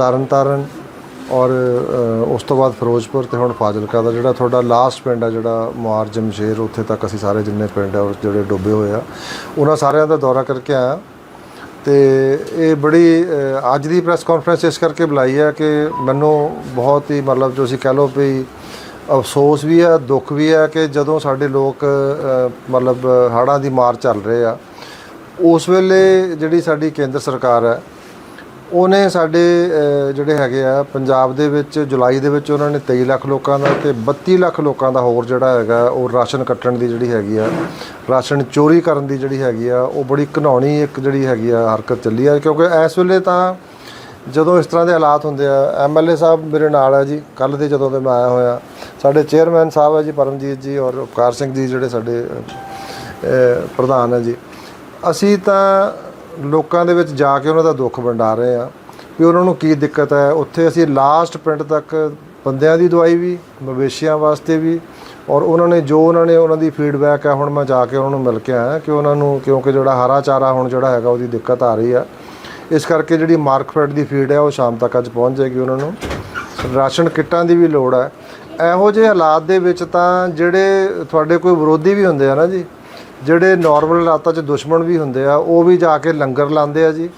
ਤਰਨਤਾਰਨ ਔਰ ਉਸ ਤੋਂ ਬਾਅਦ ਫਿਰੋਜ਼ਪੁਰ ਤੇ ਹੁਣ ਫਾਜ਼ਿਲਕਾ ਦਾ ਜਿਹੜਾ ਤੁਹਾਡਾ ਲਾਸਟ ਪਿੰਡ ਆ, ਜਿਹੜਾ ਮੁਆਰ ਜਮਸ਼ੇਰ, ਉੱਥੇ ਤੱਕ ਅਸੀਂ ਸਾਰੇ ਜਿੰਨੇ ਪਿੰਡ ਆ ਜਿਹੜੇ ਡੁੱਬੇ ਹੋਏ ਆ, ਉਹਨਾਂ ਸਾਰਿਆਂ ਦਾ ਦੌਰਾ ਕਰਕੇ ਆਇਆ। ਤੇ ਇਹ ਬੜੀ ਅੱਜ ਦੀ ਪ੍ਰੈਸ ਕਾਨਫਰੰਸ ਇਸ ਕਰਕੇ ਬੁਲਾਈ ਹੈ ਕਿ ਮੈਨੂੰ ਬਹੁਤ ਹੀ ਮਤਲਬ ਜੋ ਅਸੀਂ ਕਹਿ ਲਓ ਵੀ ਅਫਸੋਸ ਵੀ ਹੈ ਦੁੱਖ ਵੀ ਹੈ ਕਿ ਜਦੋਂ ਸਾਡੇ ਲੋਕ ਮਤਲਬ ਹੜ੍ਹਾਂ ਦੀ ਮਾਰ ਚੱਲ ਰਹੇ ਆ, ਉਸ ਵੇਲੇ ਜਿਹੜੀ ਸਾਡੀ ਕੇਂਦਰ ਸਰਕਾਰ ਹੈ ਉਹਨੇ ਸਾਡੇ ਜਿਹੜੇ ਹੈਗੇ ਆ, ਪੰਜਾਬ ਦੇ ਵਿੱਚ, ਜੁਲਾਈ ਦੇ ਵਿੱਚ ਉਹਨਾਂ ਨੇ 23 ਲੱਖ ਲੋਕਾਂ ਦਾ ਤੇ 32 ਲੱਖ ਲੋਕਾਂ ਦਾ ਹੋਰ ਜਿਹੜਾ ਹੈਗਾ, ਉਹ ਰਾਸ਼ਨ ਕੱਟਣ ਦੀ ਜਿਹੜੀ ਹੈਗੀ ਆ, ਰਾਸ਼ਨ ਚੋਰੀ ਕਰਨ ਦੀ ਜਿਹੜੀ ਹੈਗੀ ਆ, ਉਹ ਬੜੀ ਘਿਨਾਉਣੀ ਇੱਕ ਜਿਹੜੀ ਹੈਗੀ ਆ ਹਰਕਤ ਚੱਲੀ ਆ। ਕਿਉਂਕਿ ਇਸ ਵੇਲੇ ਤਾਂ ਜਦੋਂ ਇਸ ਤਰ੍ਹਾਂ ਦੇ ਹਾਲਾਤ ਹੁੰਦੇ ਆ ਐਮਐਲਏ ਸਾਹਿਬ ਮੇਰੇ ਨਾਲ ਹੈ ਜੀ ਕੱਲ ਦੇ ਜਦੋਂ ਦੇ ਮੈਂ ਆਇਆ ਹੋਇਆ, ਸਾਡੇ ਚੇਅਰਮੈਨ ਸਾਹਿਬ ਹੈ ਜੀ, ਪਰਮਜੀਤ ਜੀ ਔਰ ਉਪਕਾਰ ਸਿੰਘ ਜੀ ਜਿਹੜੇ ਸਾਡੇ ਪ੍ਰਧਾਨ ਹੈ ਜੀ। ਅਸੀਂ ਤਾਂ ਲੋਕਾਂ ਦੇ ਵਿੱਚ ਜਾ ਕੇ ਉਹਨਾਂ ਦਾ ਦੁੱਖ ਵੰਡਾ ਰਹੇ ਆ ਵੀ ਉਹਨਾਂ ਨੂੰ ਕੀ ਦਿੱਕਤ ਹੈ। ਉੱਥੇ ਅਸੀਂ ਲਾਸਟ ਪਿੰਡ ਤੱਕ ਬੰਦਿਆਂ ਦੀ ਦਵਾਈ ਵੀ, ਮਵੇਸ਼ੀਆਂ ਵਾਸਤੇ ਵੀ ਔਰ ਉਹਨਾਂ ਨੇ ਜੋ ਉਹਨਾਂ ਨੇ ਉਹਨਾਂ ਦੀ ਫੀਡਬੈਕ ਹੈ ਹੁਣ ਮੈਂ ਜਾ ਕੇ ਉਹਨਾਂ ਨੂੰ ਮਿਲ ਕੇ ਆਇਆ ਕਿ ਉਹਨਾਂ ਨੂੰ ਕਿਉਂਕਿ ਜਿਹੜਾ ਹਰਾ ਚਾਰਾ ਹੁਣ ਜਿਹੜਾ ਹੈਗਾ ਉਹਦੀ ਦਿੱਕਤ ਆ ਰਹੀ ਆ। ਇਸ ਕਰਕੇ ਜਿਹੜੀ ਮਾਰਕਫੈਟ ਦੀ ਫੀਡ ਹੈ ਉਹ ਸ਼ਾਮ ਤੱਕ ਅੱਜ ਪਹੁੰਚ ਜਾਏਗੀ ਉਹਨਾਂ ਨੂੰ। ਰਾਸ਼ਨ ਕਿੱਟਾਂ ਦੀ ਵੀ ਲੋੜ ਹੈ ਇਹੋ ਜਿਹੇ ਹਾਲਾਤ ਦੇ ਵਿੱਚ ਤਾਂ ਜਿਹੜੇ ਤੁਹਾਡੇ ਕੋਈ ਵਿਰੋਧੀ ਵੀ ਹੁੰਦੇ ਆ ਨਾ ਜੀ ਜਿਹੜੇ ਨਾਰਮਲ ਰਾਤਾਂ 'ਚ ਦੁਸ਼ਮਣ ਵੀ ਹੁੰਦੇ ਆ, ਉਹ ਵੀ ਜਾ ਕੇ ਲੰਗਰ ਲਾਉਂਦੇ ਆ ਜੀ,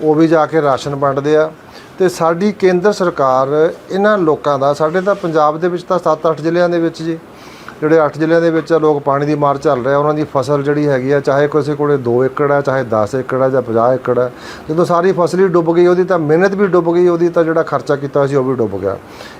ਉਹ ਵੀ ਜਾ ਕੇ ਰਾਸ਼ਨ ਵੰਡਦੇ ਆ। ਤੇ ਸਾਡੀ ਕੇਂਦਰ ਸਰਕਾਰ ਇਹਨਾਂ ਲੋਕਾਂ ਦਾ, ਸਾਡੇ ਤਾਂ ਪੰਜਾਬ ਦੇ ਵਿੱਚ ਤਾਂ 7-8 ਜ਼ਿਲ੍ਹਿਆਂ ਦੇ ਵਿੱਚ ਜੀ ਜਿਹੜੇ 8 ਜ਼ਿਲ੍ਹਿਆਂ ਦੇ ਵਿੱਚ ਲੋਕ ਪਾਣੀ ਦੀ ਮਾਰ ਚੱਲ ਰਿਹਾ ਉਹਨਾਂ ਦੀ ਫਸਲ ਜਿਹੜੀ ਹੈਗੀ ਆ, ਚਾਹੇ ਕਿਸੇ ਕੋਲੇ 2 ਏਕੜ ਹੈ ਚਾਹੇ 10 ਏਕੜ ਹੈ ਜਾਂ 50 ਏਕੜ ਹੈ ਜਦੋਂ ਸਾਰੀ ਫਸਲ ਹੀ ਡੁੱਬ ਗਈ, ਉਹਦੀ ਤਾਂ ਮਿਹਨਤ ਵੀ ਡੁੱਬ ਗਈ, ਉਹਦੀ ਤਾਂ ਜਿਹੜਾ ਖਰਚਾ ਕੀਤਾ ਸੀ, ਉਹ ਵੀ ਡੁੱਬ ਗਿਆ।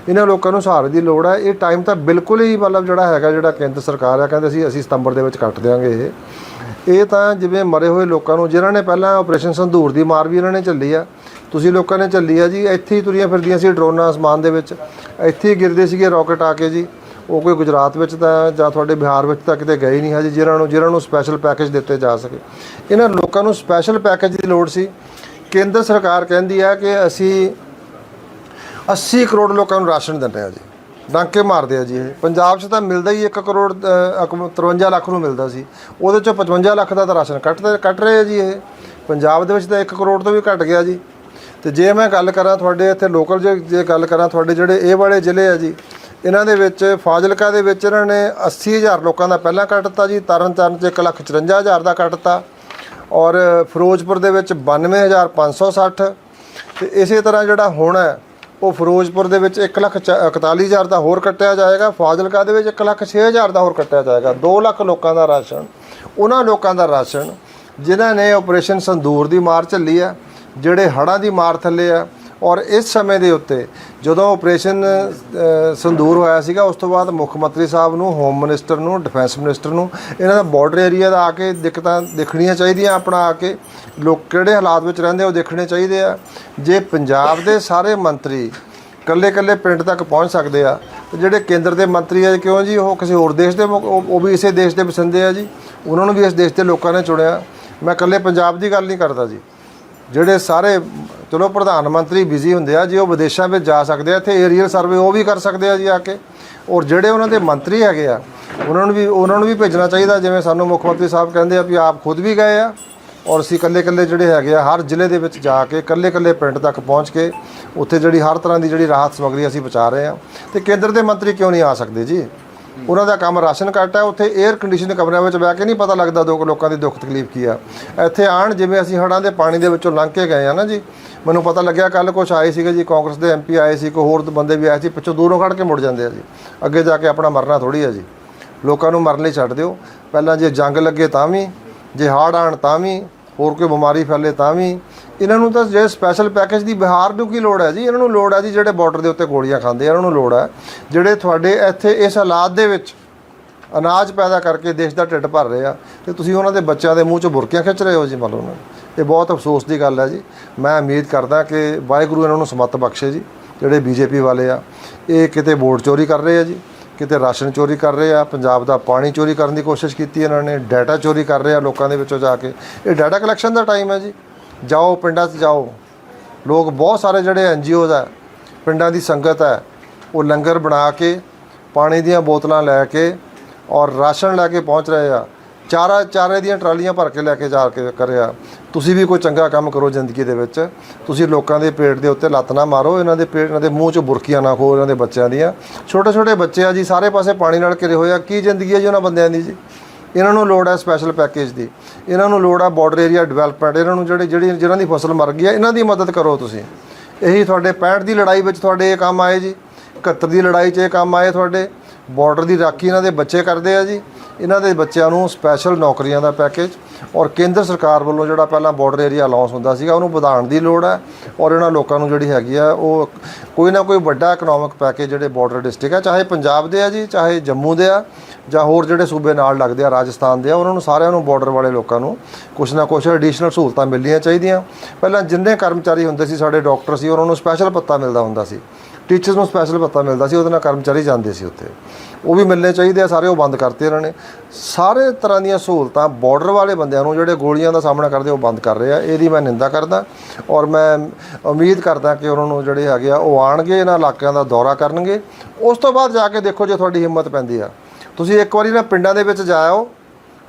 ਇਹਨਾਂ ਲੋਕਾਂ ਨੂੰ ਸਹਾਰੇ ਦੀ ਲੋੜ ਹੈ ਇਹ ਟਾਈਮ ਤਾਂ ਬਿਲਕੁਲ ਹੀ ਮਤਲਬ ਜਿਹੜਾ ਹੈਗਾ, ਜਿਹੜਾ ਕੇਂਦਰ ਸਰਕਾਰ ਆ, ਕਹਿੰਦੇ ਸੀ, ਅਸੀਂ ਸਤੰਬਰ ਦੇ ਵਿੱਚ ਕੱਟ ਦਿਆਂਗੇ ਇਹ। ਇਹ ਤਾਂ ਜਿਵੇਂ ਮਰੇ ਹੋਏ ਲੋਕਾਂ ਨੂੰ, ਜਿਨ੍ਹਾਂ ਨੇ ਪਹਿਲਾਂ ਆਪਰੇਸ਼ਨ ਸੰਧੂਰ ਦੀ ਮਾਰ ਵੀ ਇਹਨਾਂ ਨੇ ਚੱਲੀ ਆ, ਤੁਸੀਂ ਲੋਕਾਂ ਨੇ ਚੱਲੀ ਆ ਜੀ, ਇੱਥੇ ਹੀ ਤੁਰੀਆਂ ਫਿਰਦੀਆਂ ਸੀ ਡਰੋਨਾਂ ਅਸਮਾਨ ਦੇ ਵਿੱਚ, ਇੱਥੇ ਹੀ ਗਿਰਦੇ ਸੀਗੇ ਰਾਕਟ ਆ ਕੇ ਜੀ। ਉਹ ਕੋਈ ਗੁਜਰਾਤ ਵਿੱਚ ਤਾਂ ਜਾਂ ਤੁਹਾਡੇ ਬਿਹਾਰ ਵਿੱਚ ਤਾਂ ਕਿਤੇ ਗਏ ਹੀ ਨਹੀਂ ਹਜੇ ਜਿਹਨਾਂ ਨੂੰ ਜਿਹਨਾਂ ਨੂੰ ਸਪੈਸ਼ਲ ਪੈਕੇਜ ਦਿੱਤੇ ਜਾ ਸਕੇ। ਇਹਨਾਂ ਲੋਕਾਂ ਨੂੰ ਸਪੈਸ਼ਲ ਪੈਕੇਜ ਦੀ ਲੋੜ ਸੀ। ਕੇਂਦਰ ਸਰਕਾਰ ਕਹਿੰਦੀ ਹੈ ਕਿ ਅਸੀਂ 80 ਕਰੋੜ ਲੋਕਾਂ ਨੂੰ ਰਾਸ਼ਨ ਦਿੰਦੇ ਆ ਜੀ। ਡਾਂਕੇ ਮਾਰਦੇ ਆ ਜੀ ਇਹ। ਪੰਜਾਬ 'ਚ ਤਾਂ ਮਿਲਦਾ ਹੀ 1 ਕਰੋੜ ਅ, 53 ਲੱਖ ਨੂੰ ਮਿਲਦਾ ਸੀ। ਉਹਦੇ 'ਚੋਂ 55 ਲੱਖ ਦਾ ਤਾਂ ਰਾਸ਼ਨ ਕੱਟਦੇ ਕੱਟ ਰਹੇ ਆ ਜੀ ਇਹ। ਪੰਜਾਬ ਦੇ ਵਿੱਚ ਤਾਂ 1 ਕਰੋੜ ਤੋਂ ਵੀ ਘਟ ਗਿਆ ਜੀ। ਤੇ ਜੇ ਮੈਂ ਗੱਲ ਕਰਾਂ ਤੁਹਾਡੇ ਇੱਥੇ ਲੋਕਲ ਜੇ ਜੇ ਗੱਲ ਕਰਾਂ ਤੁਹਾਡੇ ਜਿਹੜੇ ਇਹ ਵਾਲੇ ਜ਼ਿਲ੍ਹੇ ਆ ਜੀ ਇਹਨਾਂ ਦੇ ਵਿੱਚ ਫਾਜ਼ਿਲਕਾ ਦੇ ਵਿੱਚ ਇਹਨਾਂ ਨੇ 80000 ਲੋਕਾਂ ਦਾ ਪਹਿਲਾਂ ਕੱਟਤਾ ਜੀ ਤਰਨਤਾਰਨ 'ਚ 154000 ਦਾ ਕੱਟਤਾ ਔਰ ਫਿਰੋਜ਼ਪੁਰ ਦੇ ਵਿੱਚ 92560 ਤੇ ਇਸੇ ਤਰ੍ਹਾਂ ਜਿਹੜਾ ਹੁਣ ਹੈ, ਉਹ ਫਿਰੋਜ਼ਪੁਰ ਦੇ ਵਿੱਚ 141000 ਦਾ ਹੋਰ ਕੱਟਿਆ ਜਾਏਗਾ, ਫਾਜ਼ਿਲਕਾ ਦੇ ਵਿੱਚ 106000 ਦਾ ਹੋਰ ਕੱਟਿਆ ਜਾਏਗਾ 2 ਲੱਖ ਲੋਕਾਂ ਦਾ ਰਾਸ਼ਨ, ਉਹਨਾਂ ਲੋਕਾਂ ਦਾ ਰਾਸ਼ਨ, ਜਿਨ੍ਹਾਂ ਨੇ ਆਪਰੇਸ਼ਨ ਸੰਦੂਰ ਦੀ ਮਾਰ ਝੱਲੀ ਆ ਜਿਹੜੇ ਹੜ੍ਹਾਂ ਦੀ ਮਾਰ ਥੱਲੇ ਆ ਔਰ ਇਸ ਸਮੇਂ ਦੇ ਉੱਤੇ ਜਦੋਂ ਆਪਰੇਸ਼ਨ ਅ, ਸੰਦੂਰ ਹੋਇਆ ਸੀਗਾ ਉਸ ਤੋਂ ਬਾਅਦ ਮੁੱਖ ਮੰਤਰੀ ਸਾਹਿਬ ਨੂੰ ਹੋਮ ਮਿਨਿਸਟਰ ਨੂੰ ਡਿਫੈਂਸ ਮਿਨਿਸਟਰ ਨੂੰ ਇਹਨਾਂ ਦਾ ਬਾਰਡਰ ਏਰੀਆ ਦਾ ਆ ਕੇ ਦਿੱਕਤਾਂ ਦੇਖਣੀਆਂ ਚਾਹੀਦੀਆਂ ਆਪਣਾ ਆ ਕੇ। ਲੋਕ ਕਿਹੜੇ ਹਾਲਾਤ ਵਿੱਚ ਰਹਿੰਦੇ ਉਹ ਦੇਖਣੇ ਚਾਹੀਦੇ ਆ। ਜੇ ਪੰਜਾਬ ਦੇ ਸਾਰੇ ਮੰਤਰੀ ਕੱਲੇ ਕੱਲੇ ਪਿੰਡ ਤੱਕ ਪਹੁੰਚ ਸਕਦੇ ਆ ਤੇ ਜਿਹੜੇ ਕੇਂਦਰ ਦੇ ਮੰਤਰੀ ਆ ਕਿਉਂ ਜੀ? ਉਹ ਕਿਸੇ ਹੋਰ ਦੇਸ਼ ਦੇ ਉਹ ਵੀ ਇਸੇ ਦੇਸ਼ ਦੇ ਵਸਿੰਦੇ ਆ ਜੀ। ਉਹਨਾਂ ਨੂੰ ਵੀ ਇਸ ਦੇਸ਼ ਦੇ ਲੋਕਾਂ ਨੇ ਚੁਣਿਆ। ਮੈਂ ਕੱਲੇ ਪੰਜਾਬ ਦੀ ਗੱਲ ਨਹੀਂ ਕਰਦਾ ਜੀ। ਜਿਹੜੇ ਸਾਰੇ, ਚਲੋ ਪ੍ਰਧਾਨ ਮੰਤਰੀ ਬਿਜ਼ੀ ਹੁੰਦੇ ਆ, ਜੇ ਉਹ ਵਿਦੇਸ਼ਾਂ ਵਿੱਚ ਜਾ ਸਕਦੇ ਆ, ਇੱਥੇ ਏਰੀਅਲ ਸਰਵੇ ਉਹ ਵੀ ਕਰ ਸਕਦੇ ਆ ਜੀ ਆ ਕੇ। ਔਰ ਜਿਹੜੇ ਉਹਨਾਂ ਦੇ ਮੰਤਰੀ ਹੈਗੇ ਆ, ਉਹਨਾਂ ਨੂੰ ਵੀ, ਉਹਨਾਂ ਨੂੰ ਵੀ ਭੇਜਣਾ ਚਾਹੀਦਾ, ਜਿਵੇਂ ਸਾਨੂੰ ਮੁੱਖ ਮੰਤਰੀ ਸਾਹਿਬ ਕਹਿੰਦੇ ਆ ਵੀ ਆਪ ਖੁਦ ਵੀ ਗਏ ਆ, ਔਰ ਅਸੀਂ ਇਕੱਲੇ ਇਕੱਲੇ ਜਿਹੜੇ ਹੈਗੇ ਆ, ਹਰ ਜ਼ਿਲ੍ਹੇ ਦੇ ਵਿੱਚ ਜਾ ਕੇ ਇਕੱਲੇ ਇਕੱਲੇ ਪਿੰਡ ਤੱਕ ਪਹੁੰਚ ਕੇ, ਉੱਥੇ ਜਿਹੜੀ ਹਰ ਤਰ੍ਹਾਂ ਦੀ ਜਿਹੜੀ ਰਾਹਤ ਸਮੱਗਰੀ ਅਸੀਂ ਪਹੁੰਚਾ ਰਹੇ ਆ। ਤੇ ਕੇਂਦਰ ਦੇ ਮੰਤਰੀ ਕਿਉਂ ਨਹੀਂ ਆ ਸਕਦੇ ਜੀ? ਉਹਨਾਂ ਦਾ ਕੰਮ ਰਾਸ਼ਨ ਕੱਟ ਹੈ, ਉੱਥੇ 에ਅਰ ਕੰਡੀਸ਼ਨ ਕਮਰਿਆਂ ਵਿੱਚ ਬਹਿ ਕੇ ਨਹੀਂ ਪਤਾ ਲੱਗਦਾ ਦੋ ਲੋਕਾਂ ਦੀ ਦੁੱਖ ਤਕਲੀਫ ਕੀ ਆ। ਇੱਥੇ ਆਣ ਜਿਵੇਂ ਅਸੀਂ ਹੜ੍ਹਾਂ ਦੇ ਪਾਣੀ ਦੇ ਵਿੱਚੋਂ ਲੰਘ ਕੇ ਗਏ ਆ ਨਾ ਜੀ, ਮੈਨੂੰ ਪਤਾ ਲੱਗਿਆ ਕੱਲ ਕੁਛ ਆਏ ਸੀਗੇ ਜੀ, ਕਾਂਗਰਸ ਦੇ ਐਮਪੀ ਆਏ ਸੀ, ਕੋਈ ਹੋਰ ਬੰਦੇ ਵੀ ਆਏ ਸੀ, ਪਿੱਛੋਂ ਦੂਰੋਂ ਖੜ ਕੇ ਮੁੜ ਜਾਂਦੇ ਆ ਜੀ। ਅੱਗੇ ਜਾ ਕੇ ਆਪਣਾ ਮਰਨਾ ਥੋੜੀ ਆ ਜੀ। ਲੋਕਾਂ ਨੂੰ ਮਰਨ ਲਈ ਛੱਡ ਦਿਓ। ਪਹਿਲਾਂ ਜੇ ਜੰਗ ਲੱਗੇ ਤਾਂ ਵੀ, ਜੇ ਹੜ੍ਹ ਆਣ ਤਾਂ ਵੀ ਹੋਰ ਕੋਈ ਬਿਮਾਰੀ ਫੈਲੇ ਤਾਂ ਵੀ। ਇਹਨਾਂ ਨੂੰ ਤਾਂ ਜੇ ਸਪੈਸ਼ਲ ਪੈਕੇਜ ਦੀ ਬਿਹਾਰ ਨੂੰ ਕੀ ਲੋੜ ਹੈ ਜੀ? ਇਹਨਾਂ ਨੂੰ ਲੋੜ ਹੈ ਜੀ ਜਿਹੜੇ ਬਾਰਡਰ ਦੇ ਉੱਤੇ ਗੋਲੀਆਂ ਖਾਂਦੇ ਆ, ਇਹਨਾਂ ਨੂੰ ਲੋੜ ਹੈ। ਜਿਹੜੇ ਤੁਹਾਡੇ ਇੱਥੇ ਇਸ ਹਾਲਾਤ ਦੇ ਵਿੱਚ ਅਨਾਜ ਪੈਦਾ ਕਰਕੇ ਦੇਸ਼ ਦਾ ਢਿੱਡ ਭਰ ਰਹੇ ਆ, ਤੇ ਤੁਸੀਂ ਉਹਨਾਂ ਦੇ ਬੱਚਿਆਂ ਦੇ ਮੂੰਹ 'ਚੋਂ ਬੁਰਕੀਆਂ ਖਿੱਚ ਰਹੇ ਹੋ ਜੀ ਮੰਨ ਲਓ ਇਹ ਬਹੁਤ ਅਫਸੋਸ ਦੀ ਗੱਲ ਹੈ ਜੀ। ਮੈਂ ਉਮੀਦ ਕਰਦਾ ਕਿ ਵਾਹਿਗੁਰੂ ਇਹਨਾਂ ਨੂੰ ਸਮੱਤ ਬਖਸ਼ੇ ਜੀ, ਜਿਹੜੇ ਬੀਜੇਪੀ ਵਾਲੇ ਆ। ਇਹ ਕਿਤੇ ਵੋਟ ਚੋਰੀ ਕਰ ਰਹੇ ਆ ਜੀ। ਕਿਤੇ ਰਾਸ਼ਨ ਚੋਰੀ ਕਰ ਰਹੇ ਆ, ਪੰਜਾਬ ਦਾ ਪਾਣੀ ਚੋਰੀ ਕਰਨ ਦੀ ਕੋਸ਼ਿਸ਼ ਕੀਤੀ ਇਹਨਾਂ ਨੇ, ਡਾਟਾ ਚੋਰੀ ਕਰ ਰਹੇ ਆ ਲੋਕਾਂ ਦੇ ਵਿੱਚੋਂ ਜਾ ਕੇ। ਇਹ ਡਾਟਾ ਕਲੈਕਸ਼ਨ ਦਾ ਟਾਈਮ ਹੈ ਜੀ। ਜਾਓ ਪਿੰਡਾਂ 'ਚ ਜਾਓ। ਲੋਕ ਬਹੁਤ ਸਾਰੇ ਜਿਹੜੇ ਐਨਜੀਓਜ਼ ਆ, ਪਿੰਡਾਂ ਦੀ ਸੰਗਤ ਹੈ, ਉਹ ਲੰਗਰ ਬਣਾ ਕੇ, ਪਾਣੀ ਦੀਆਂ ਬੋਤਲਾਂ ਲੈ ਕੇ ਔਰ ਰਾਸ਼ਨ ਲੈ ਕੇ ਪਹੁੰਚ ਰਹੇ ਆ। ਚਾਰਾ ਚਾਰੇ ਦੀਆਂ ਟਰਾਲੀਆਂ ਭਰ ਕੇ ਲੈ ਕੇ ਜਾ ਕੇ ਕਰਿਆ। ਤੁਸੀਂ ਵੀ ਕੋਈ ਚੰਗਾ ਕੰਮ ਕਰੋ ਜ਼ਿੰਦਗੀ ਦੇ ਵਿੱਚ। ਤੁਸੀਂ ਲੋਕਾਂ ਦੇ ਪੇਟ ਦੇ ਉੱਤੇ ਲੱਤ ਨਾ ਮਾਰੋ, ਇਹਨਾਂ ਦੇ ਪੇਟ, ਇਹਨਾਂ ਦੇ ਮੂੰਹ 'ਚ ਬੁਰਕੀਆਂ ਨਾ ਖੋ ਇਹਨਾਂ ਦੇ ਬੱਚਿਆਂ ਦੀਆਂ। ਛੋਟੇ ਛੋਟੇ ਬੱਚੇ ਆ ਜੀ, ਸਾਰੇ ਪਾਸੇ ਪਾਣੀ ਨਾਲ ਘਿਰੇ ਹੋਏ ਆ। ਕੀ ਜ਼ਿੰਦਗੀ ਹੈ ਜੀ ਉਹਨਾਂ ਬੰਦਿਆਂ ਦੀ ਜੀ? ਇਹਨਾਂ ਨੂੰ ਲੋੜ ਹੈ ਸਪੈਸ਼ਲ ਪੈਕੇਜ ਦੀ। ਇਹਨਾਂ ਨੂੰ ਲੋੜ ਹੈ ਬਾਰਡਰ ਏਰੀਆ ਡਿਵੈਲਪਮੈਂਟ ਇਹਨਾਂ ਨੂੰ ਜਿਹੜੇ, ਜਿਹੜੀ, ਜਿਹਨਾਂ ਦੀ ਫਸਲ ਮਰ ਗਈ ਹੈ ਇਹਨਾਂ ਦੀ ਮਦਦ ਕਰੋ ਤੁਸੀਂ। ਇਹੀ ਤੁਹਾਡੇ 65 ਦੀ ਲੜਾਈ ਵਿੱਚ ਤੁਹਾਡੇ ਇਹ ਕੰਮ ਆਏ ਜੀ। 71 ਦੀ ਲੜਾਈ 'ਚ ਇਹ ਕੰਮ ਆਏ ਤੁਹਾਡੇ। ਬਾਰਡਰ ਦੀ ਰਾਖੀ ਇਹਨਾਂ ਦੇ ਬੱਚੇ ਕਰਦੇ ਆ ਜੀ। ਇਹਨਾਂ ਦੇ ਬੱਚਿਆਂ ਨੂੰ ਸਪੈਸ਼ਲ ਨੌਕਰੀਆਂ ਦਾ ਪੈਕੇਜ ਔਰ ਕੇਂਦਰ ਸਰਕਾਰ ਵੱਲੋਂ ਜਿਹੜਾ ਪਹਿਲਾਂ ਬਾਰਡਰ ਏਰੀਆ ਅਲਾਉਂਸ ਹੁੰਦਾ ਸੀਗਾ, ਉਹਨੂੰ ਵਧਾਉਣ ਦੀ ਲੋੜ ਹੈ ਔਰ ਇਹਨਾਂ ਲੋਕਾਂ ਨੂੰ ਜਿਹੜੀ ਹੈਗੀ ਆ, ਉਹ ਕੋਈ ਨਾ ਕੋਈ ਵੱਡਾ ਇਕਨੋਮਿਕ ਪੈਕੇਜ ਜਿਹੜੇ ਬਾਰਡਰ ਡਿਸਟ੍ਰਿਕਟ ਆ, ਚਾਹੇ ਪੰਜਾਬ ਦੇ ਆ ਜੀ, ਚਾਹੇ ਜੰਮੂ ਦੇ ਆ, ਜਾਂ ਹੋਰ ਜਿਹੜੇ ਸੂਬੇ ਨਾਲ ਲੱਗਦੇ ਆ, ਰਾਜਸਥਾਨ ਦੇ ਆ, ਉਹਨਾਂ ਨੂੰ ਸਾਰਿਆਂ ਨੂੰ ਬਾਰਡਰ ਵਾਲੇ ਲੋਕਾਂ ਨੂੰ ਕੁਛ ਨਾ ਕੁਛ ਐਡੀਸ਼ਨਲ ਸਹੂਲਤਾਂ ਮਿਲਣੀਆਂ ਚਾਹੀਦੀਆਂ। ਪਹਿਲਾਂ ਜਿੰਨੇ ਕਰਮਚਾਰੀ ਹੁੰਦੇ ਸੀ, ਸਾਡੇ ਡਾਕਟਰ ਸੀ ਉਹਨਾਂ ਨੂੰ ਸਪੈਸ਼ਲ ਪੱਤਾ ਮਿਲਦਾ ਹੁੰਦਾ ਸੀ। ਟੀਚਰਸ ਨੂੰ ਸਪੈਸ਼ਲ ਭੱਤਾ ਮਿਲਦਾ ਸੀ, ਉਹਦੇ ਨਾਲ ਕਰਮਚਾਰੀ ਜਾਂਦੇ ਸੀ ਉੱਥੇ। ਉਹ ਵੀ ਮਿਲਣੇ ਚਾਹੀਦੇ ਆ, ਸਾਰੇ ਉਹ ਬੰਦ ਕਰਤੇ ਇਹਨਾਂ ਨੇ। ਸਾਰੇ ਤਰ੍ਹਾਂ ਦੀਆਂ ਸਹੂਲਤਾਂ ਬਾਰਡਰ ਵਾਲੇ ਬੰਦਿਆਂ ਨੂੰ, ਜਿਹੜੇ ਗੋਲੀਆਂ ਦਾ ਸਾਹਮਣਾ ਕਰਦੇ ਉਹ ਬੰਦ ਕਰ ਰਹੇ ਆ। ਇਹਦੀ ਮੈਂ ਨਿੰਦਾ ਕਰਦਾ ਔਰ ਮੈਂ ਉਮੀਦ ਕਰਦਾ ਕਿ ਉਹਨਾਂ ਨੂੰ ਜਿਹੜੇ ਹੈਗੇ ਆ, ਉਹ ਆਣਗੇ ਇਹਨਾਂ ਇਲਾਕਿਆਂ ਦਾ ਦੌਰਾ ਕਰਨਗੇ। ਉਸ ਤੋਂ ਬਾਅਦ ਜਾ ਕੇ ਦੇਖੋ ਜੇ ਤੁਹਾਡੀ ਹਿੰਮਤ ਪੈਂਦੀ ਆ। ਤੁਸੀਂ ਇੱਕ ਵਾਰੀ ਨਾ ਪਿੰਡਾਂ ਦੇ ਵਿੱਚ ਜਾਇਓ,